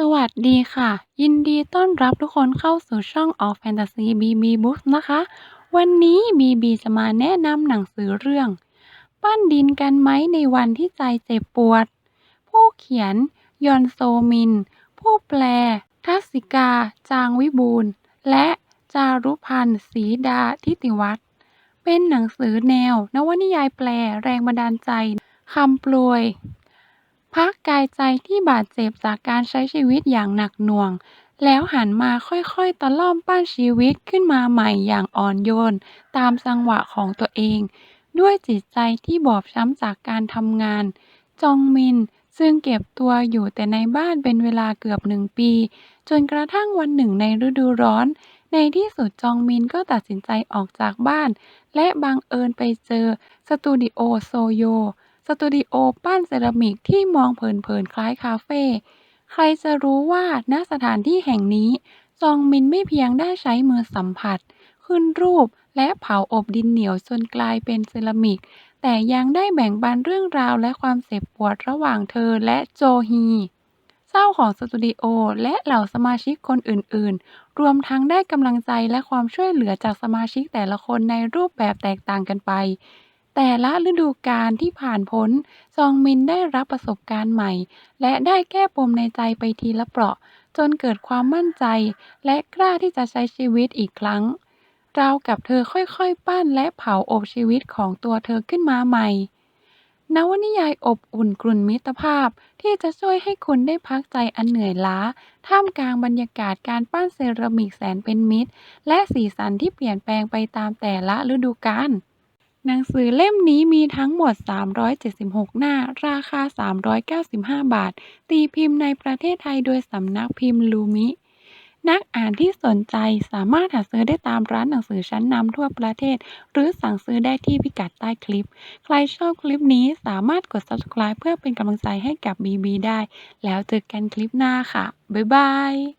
สวัสดีค่ะ ยินดีต้อนรับทุกคนเข้าสู่ช่อง All Fantasy BB Books นะคะ วันนี้บีบีจะมาแนะนำหนังสือเรื่อง ปั้นดินกันไหมในวันที่ใจเจ็บปวด ผู้เขียน ยอนโซมิน ผู้แปล ทัศิกา จางวิบูลและจารุพันธ์ศรีดาทิติวัฒน์เป็นหนังสือแนว นวนิยายแปลแรงบันดาลใจคำโปรย พักกายใจที่บาดเจ็บจากการใช้ชีวิตอย่างหนักหน่วง แล้วหันมาค่อยๆ ตะล่อมปั้นชีวิตขึ้นมาใหม่อย่างอ่อนโยน ตามจังหวะของตัวเอง ด้วยจิตใจที่บอบช้ำจากการทำงาน จองมินซึ่งเก็บตัวอยู่แต่ในบ้านเป็นเวลาเกือบหนึ่งปี จนกระทั่งวันหนึ่งในฤดูร้อน ในที่สุดจองมินก็ตัดสินใจออกจากบ้าน และบังเอิญไปเจอสตูดิโอโซโย สตูดิโอปั้นเซรามิกที่มองเผินๆคล้ายคาเฟ่ใครจะรู้ว่าณสถานที่แห่งนี้จองมินไม่เพียงได้ใช้มือสัมผัส ขึ้นรูปและเผาอบดินเหนียวจนกลายเป็นเซรามิก แต่ยังได้แบ่งปันเรื่องราวและความเจ็บปวดระหว่างเธอและโจฮีเจ้าของสตูดิโอและเหล่าสมาชิกคนอื่นๆ รวมทั้งได้กำลังใจและความช่วยเหลือจากสมาชิกแต่ละคนในรูปแบบแตกต่างกันไป แต่ละฤดูกาลที่ผ่านพ้นจองมินได้รับประสบการณ์ใหม่ และได้แก้ปมในใจไปทีละเปราะ จนเกิดความมั่นใจ และกล้าที่จะใช้ชีวิตอีกครั้ง ราวกับเธอค่อยๆ ปั้นและเผาอบชีวิตของตัวเธอขึ้นมาใหม่ นวนิยายอบอุ่นกลุ่นมิตรภาพที่จะช่วยให้คุณได้พักใจอันเหนื่อยล้า ท่ามกลางบรรยากาศการปั้นเซรามิกแสนเป็นมิตร และสีสันที่เปลี่ยนแปลงไปตามแต่ละฤดูกาล หนังสือเล่มนี้มีทั้งหมด 376 หน้า ราคา 395 บาท ตีพิมพ์ในประเทศไทยโดยสำนักพิมพ์ลูมิ นักอ่านที่สนใจสามารถหาซื้อได้ตามร้านหนังสือชั้นนำทั่วประเทศ หรือสั่งซื้อได้ที่พิกัดใต้คลิป ใครชอบคลิปนี้สามารถกด subscribe เพื่อเป็นกำลังใจให้กับบีบีได้ แล้วเจอกันคลิปหน้าค่ะ บ๊ายบาย